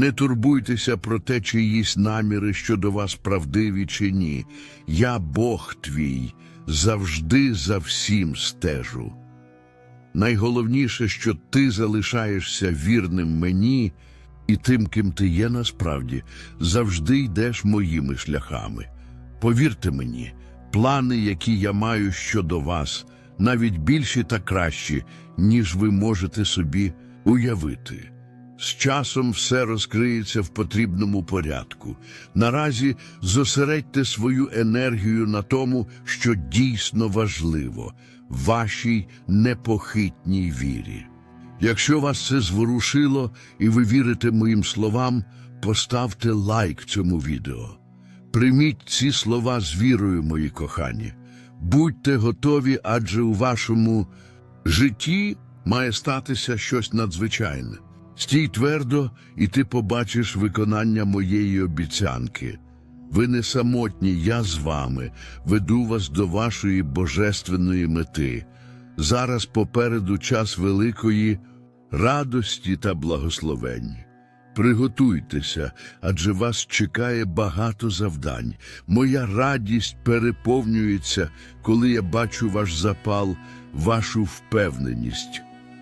Не турбуйтеся про те, чиїсь наміри щодо вас правдиві чи ні. Я Бог твій, завжди за всім стежу. Найголовніше, що ти залишаєшся вірним мені і тим, ким ти є насправді, завжди йдеш моїми шляхами. Повірте мені, плани, які я маю щодо вас, навіть більші та кращі, ніж ви можете собі уявити. З часом все розкриється в потрібному порядку. Наразі зосередьте свою енергію на тому, що дійсно важливо вашій непохитній вірі. Якщо вас це зворушило і ви вірите моїм словам, поставте лайк цьому відео. Прийміть ці слова з вірою, мої кохані. Будьте готові, адже у вашому житті має статися щось надзвичайне. Стій твердо, і ти побачиш виконання моєї обіцянки. Ви не самотні, я з вами, веду вас до вашої божественної мети. Зараз попереду час великої радості та благословень. Приготуйтеся, адже вас чекає багато завдань. Моя радість переповнюється, коли я бачу ваш запал, вашу впевненість.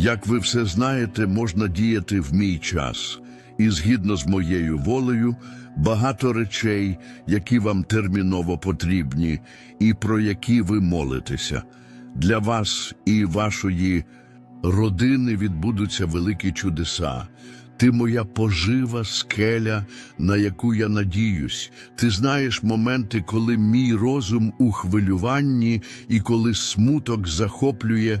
Як ви все знаєте, можна діяти в мій час, і згідно з моєю волею, багато речей, які вам терміново потрібні, і про які ви молитеся. Для вас і вашої родини відбудуться великі чудеса. Ти моя пожива скеля, на яку я надіюсь. Ти знаєш моменти, коли мій розум у хвилюванні і коли смуток захоплює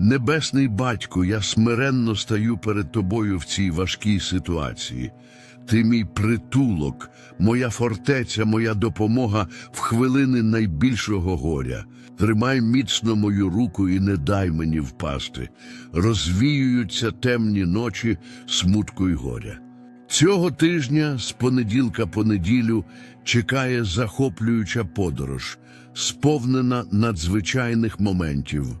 Небесний батько, я смиренно стаю перед тобою в цій важкій ситуації. Ти мій притулок, моя фортеця, моя допомога в хвилини найбільшого горя. Тримай міцно мою руку і не дай мені впасти. Розвіюються темні ночі смутку й горя. Цього тижня з понеділка по неділю чекає захоплююча подорож, сповнена надзвичайних моментів.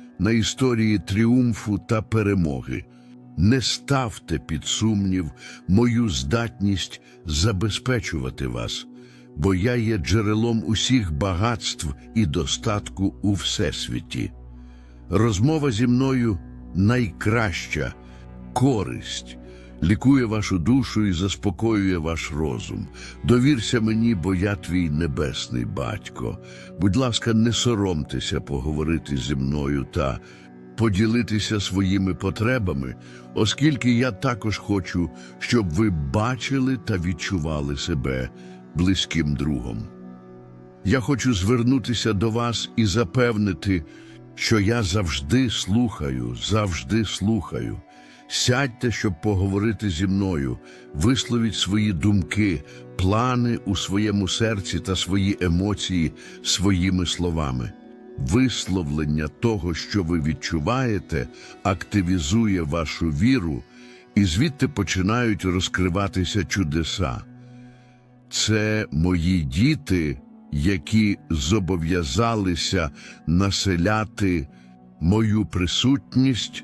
на історії тріумфу та перемоги. Не ставте під сумнів мою здатність забезпечувати вас, бо я є джерелом усіх багатств і достатку у всесвіті. Розмова зі мною найкраща користь, лікує вашу душу і заспокоює ваш розум. Довірся мені, бо я твій небесний батько. Будь ласка, не соромтеся поговорити зі мною та поділитися своїми потребами, оскільки я також хочу, щоб ви бачили та відчували себе близьким другом. Я хочу звернутися до вас і запевнити, що я завжди слухаю, завжди слухаю. Сядьте, щоб поговорити зі мною, висловіть свої думки, плани у своєму серці та свої емоції своїми словами. Висловлення того, що ви відчуваєте, активізує вашу віру, і звідти починають розкриватися чудеса. Це мої діти, які зобов'язалися населяти мою присутність,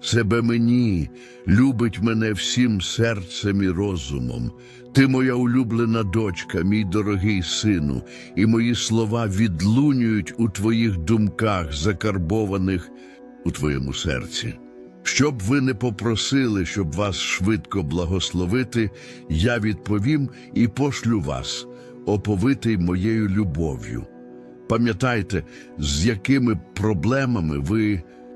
себе мені, любить мене всім серцем і розумом. Ти моя улюблена дочка, мій дорогий сину, і мої слова відлунюють у твоїх думках, закарбованих у твоєму серці. Щоб ви не попросили, щоб вас швидко благословити, я відповім і пошлю вас, оповитий моєю любов'ю. Пам'ятайте, з якими проблемами ви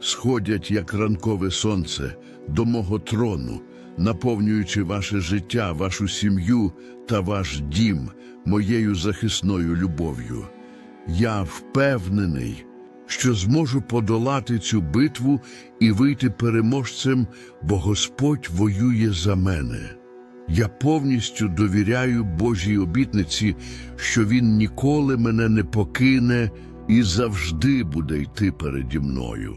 сходять, як ранкове сонце, до мого трону, наповнюючи ваше життя, вашу сім'ю та ваш дім моєю захисною любов'ю. Я впевнений, що зможу подолати цю битву і вийти переможцем, бо Господь воює за мене. Я повністю довіряю Божій обітниці, що Він ніколи мене не покине і завжди буде йти переді мною.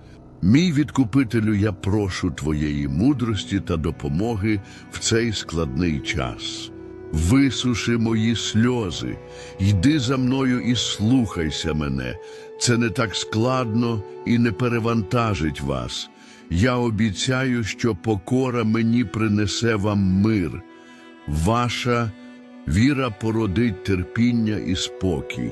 мій відкупителю, я прошу Твоєї мудрості та допомоги в цей складний час. Висуши мої сльози, йди за мною і слухайся мене. Це не так складно і не перевантажить вас. Я обіцяю, що покора мені принесе вам мир. Ваша Віра породить терпіння і спокій.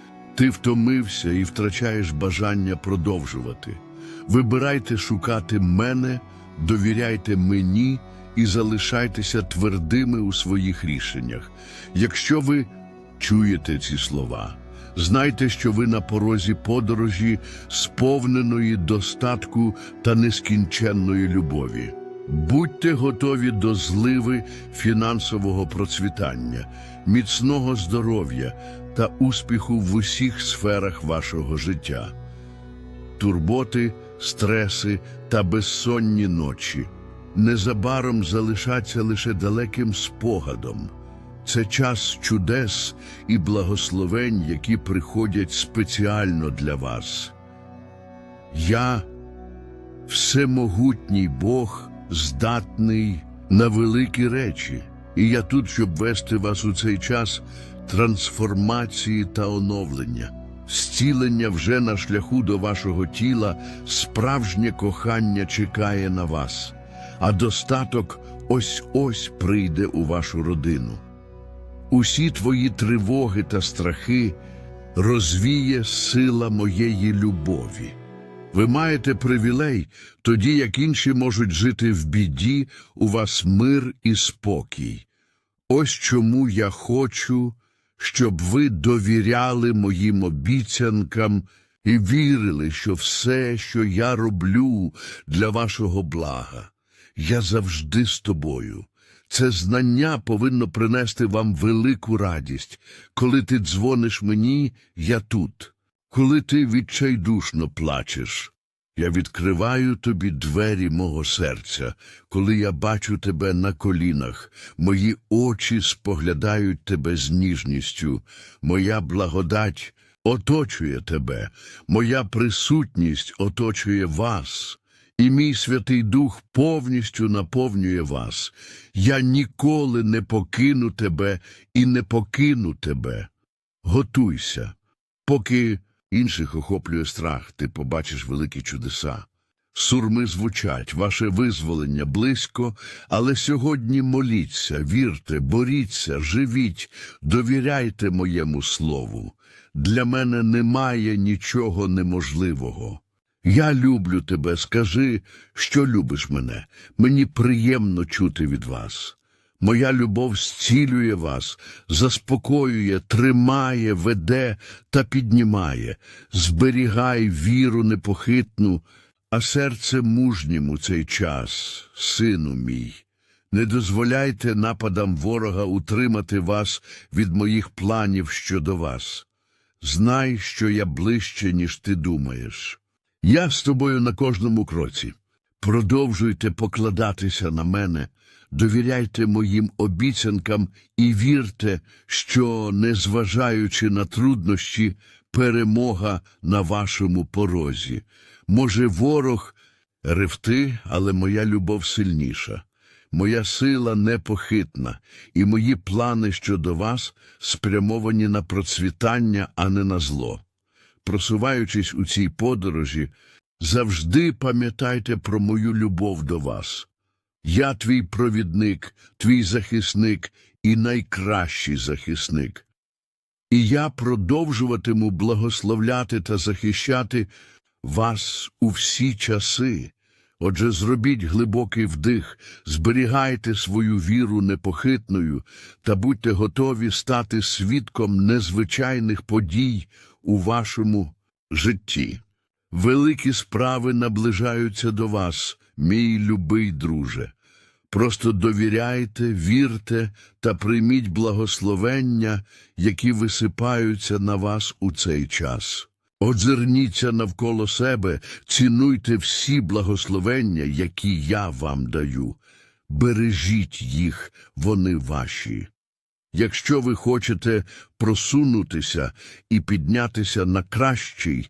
ти втомився і втрачаєш бажання продовжувати. Вибирайте шукати мене, довіряйте мені і залишайтеся твердими у своїх рішеннях. Якщо ви чуєте ці слова, знайте, що ви на порозі подорожі, сповненої достатку та нескінченної любові. Будьте готові до зливи фінансового процвітання, міцного здоров'я та успіху в усіх сферах вашого життя. Турботи, стреси та безсонні ночі незабаром залишаться лише далеким спогадом. Це час чудес і благословень, які приходять спеціально для вас. Я, всемогутній Бог, здатний на великі речі, і я тут, щоб вести вас у цей час трансформації та оновлення. зцілення вже на шляху до вашого тіла, справжнє кохання чекає на вас, а достаток ось-ось прийде у вашу родину. Усі твої тривоги та страхи розвіє сила моєї любові. Ви маєте привілей, тоді як інші можуть жити в біді, у вас мир і спокій. Ось чому я хочу, щоб ви довіряли моїм обіцянкам і вірили, що все, що я роблю для вашого блага, я завжди з тобою. Це знання повинно принести вам велику радість. Коли ти дзвониш мені, я тут. Коли ти відчайдушно плачеш, я відкриваю тобі двері мого серця. Коли я бачу тебе на колінах, мої очі споглядають тебе з ніжністю, моя благодать оточує тебе, моя присутність оточує вас. І мій Святий Дух повністю наповнює вас. Я ніколи не покину тебе і не покину тебе. Готуйся, поки інших охоплює страх, ти побачиш великі чудеса. Сурми звучать, ваше визволення близько, але сьогодні моліться, вірте, боріться, живіть, довіряйте моєму слову. Для мене немає нічого неможливого. Я люблю тебе, скажи, що любиш мене. Мені приємно чути від вас. Моя любов зцілює вас, заспокоює, тримає, веде та піднімає. Зберігай віру непохитну, а серце мужнім у цей час, сину мій. Не дозволяйте нападам ворога утримати вас від моїх планів щодо вас. Знай, що я ближче, ніж ти думаєш. Я з тобою на кожному кроці. Продовжуйте покладатися на мене, довіряйте моїм обіцянкам і вірте, що, незважаючи на труднощі, перемога на вашому порозі. Може, ворог ревти, але моя любов сильніша. Моя сила непохитна, і мої плани щодо вас спрямовані на процвітання, а не на зло просуваючись у цій подорожі, завжди пам'ятайте про мою любов до вас. Я твій провідник, твій захисник і найкращий захисник. І я продовжуватиму благословляти та захищати вас у всі часи. Отже, зробіть глибокий вдих, зберігайте свою віру непохитною та будьте готові стати свідком незвичайних подій у вашому житті. Великі справи наближаються до вас, мій любий друже. Просто довіряйте, вірте та прийміть благословення, які висипаються на вас у цей час. Озирніться навколо себе, цінуйте всі благословення, які я вам даю. Бережіть їх, вони ваші. Якщо ви хочете просунутися і піднятися на кращий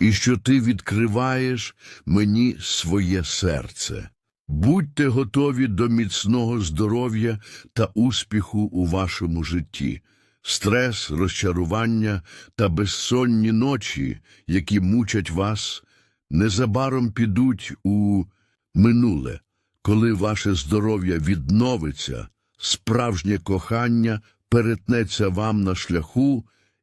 і що ти відкриваєш мені своє серце. Будьте готові до міцного здоров'я та успіху у вашому житті. Стрес, розчарування та безсонні ночі, які мучать вас, незабаром підуть у минуле, коли ваше здоров'я відновиться, справжнє кохання перетнеться вам на шляху,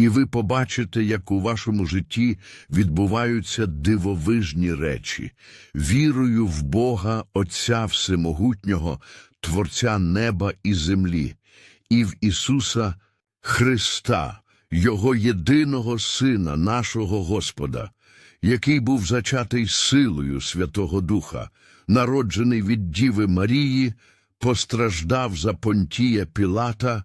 і ви побачите, як у вашому житті відбуваються дивовижні речі. Вірою в Бога Отця Всемогутнього, Творця неба і землі, і в Ісуса Христа, Його єдиного Сина, нашого Господа, який був зачатий силою Святого Духа, народжений від Діви Марії, постраждав за Понтія Пілата,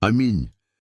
Амінь.